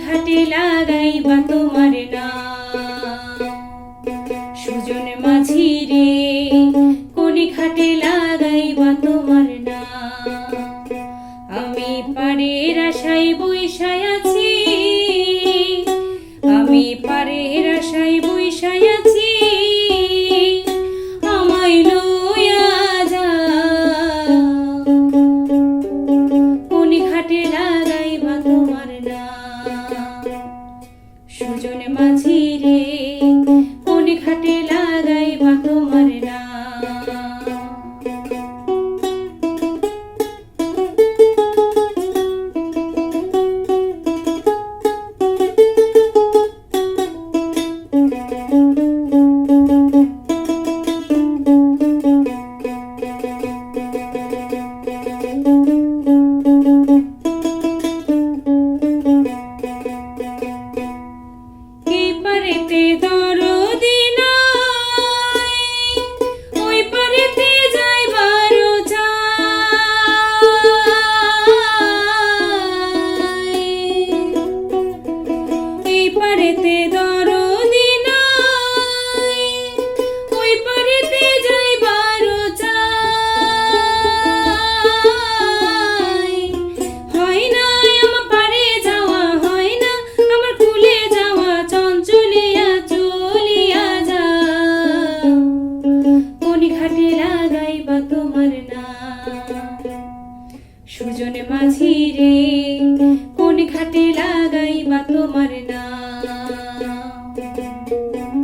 ঘাটে লাগাইবা তোমার না সুজন মাঝি রে কোনে ঘাটে লাগাইবা তোমার না আমি পারে রাসাইব সুজন মাঝি রে। কোন ঘাটে পারেতে দরদি নাই, ওই পারেতে যাইবার চাই। হয় না আমার পারে যাওয়া, হয় না আমার কুলে যাওয়া, চঞ্চলিয়া চলিয়া যা কোন ঘাটে সুজন মাঝি রে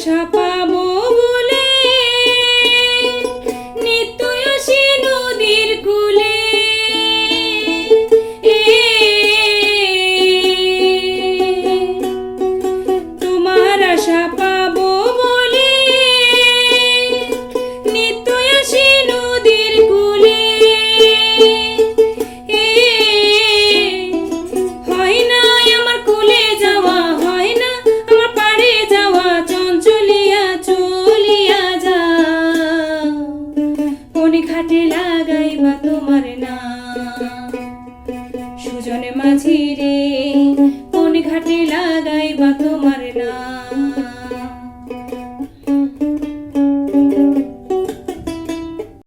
já